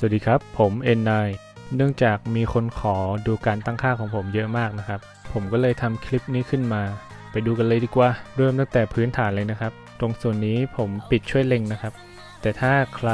สวัสดีครับ ผม N9 เนื่องจากมีคนขอดูการตั้งค่าของผมเยอะมากนะครับ ผมก็เลยทำคลิปนี้ขึ้นมา ไปดูกันเลยดีกว่า เริ่มตั้งแต่พื้นฐานเลยนะครับ ตรงส่วนนี้ผมปิดช่วยเล็งนะครับ แต่ถ้าใคร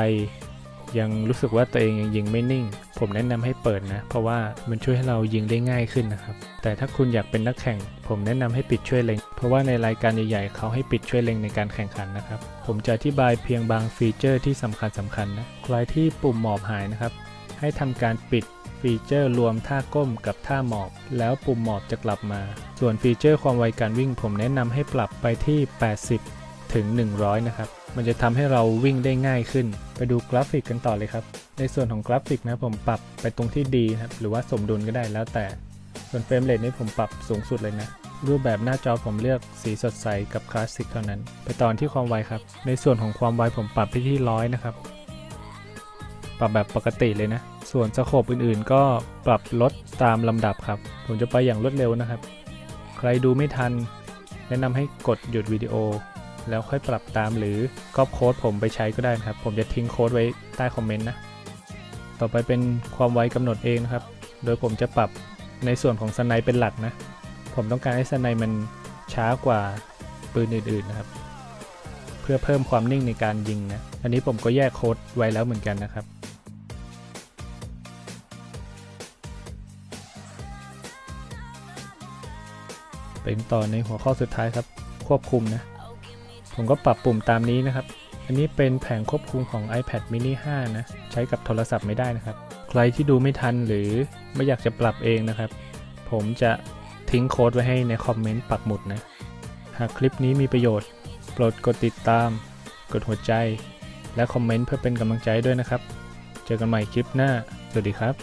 ยังรู้สึกว่าตัวเองยังยิงไม่นิ่ง ผมแนะนำให้เปิดนะ เพราะว่ามันช่วยให้เรายิงได้ง่ายขึ้นนะครับ แต่ถ้าคุณอยากเป็นนักแข่ง ผมแนะนำให้ปิดช่วยเล็ง เพราะว่าในรายการใหญ่ๆเขาให้ปิดช่วยเล็งในการแข่งขันนะครับ ผมจะอธิบายเพียงบางฟีเจอร์ที่สำคัญสำคัญนะ ใครที่ปุ่มหมอบหายนะครับ ให้ทำการปิดฟีเจอร์รวมท่าก้มกับท่าหมอบ แล้วปุ่มหมอบจะกลับมา ส่วนฟีเจอร์ความไวการวิ่ง ผมแนะนำให้ปรับไปที่ 80 ถึง 100 นะครับ มันจะทำให้เราวิ่งได้ง่ายขึ้น ไปดูกราฟิกกันต่อเลยครับ ในส่วนของกราฟิกนะผมปรับไปตรงที่ดีนะครับ หรือว่าสมดุลก็ได้แล้วแต่ ส่วนเฟรมเรทนี่ผมปรับสูงสุดเลยนะ รูปแบบหน้าจอผมเลือกสีสดใสกับคลาสสิกเท่านั้น ไปตอนที่ความไวครับ ในส่วนของความไวผมปรับไปที่ร้อยนะครับ ปรับแบบปกติเลยนะ ส่วนสโคปอื่นๆ ก็ปรับลดตามลำดับครับ ผมจะไปอย่างรวดเร็วนะครับ ใครดูไม่ทัน แนะนำให้กดหยุดวิดีโอ แล้วค่อยปรับตามหรือก๊อปโค้ดผมไปใช้ก็ได้นะครับ ผมจะทิ้งโค้ดไว้ใต้คอมเมนต์นะ ต่อไปเป็นความไวกำหนดเองนะครับ โดยผมจะปรับในส่วนของสไนเป็นหลักนะ ผมต้องการให้สไนมันช้ากว่าปืนอื่นๆนะครับ เพื่อเพิ่มความนิ่งในการยิงนะ อันนี้ผมก็แยกโค้ดไว้แล้วเหมือนกันนะครับเป็นต่อในหัวข้อสุดท้ายครับ ควบคุมนะ ผมก็ปรับปุ่มตามนี้นะครับ อันนี้เป็นแผงควบคุมของ iPad mini 5 นะ ใช้กับโทรศัพท์ไม่ได้นะครับ ใครที่ดูไม่ทันหรือไม่อยากจะปรับเองนะครับ ผมจะทิ้งโค้ดไว้ให้ในคอมเมนต์ปักหมุดนะ หากคลิปนี้มีประโยชน์ โปรดกดติดตาม กดหัวใจ และคอมเมนต์เพื่อเป็นกำลังใจด้วยนะครับ เจอกันใหม่คลิปหน้า สวัสดีครับ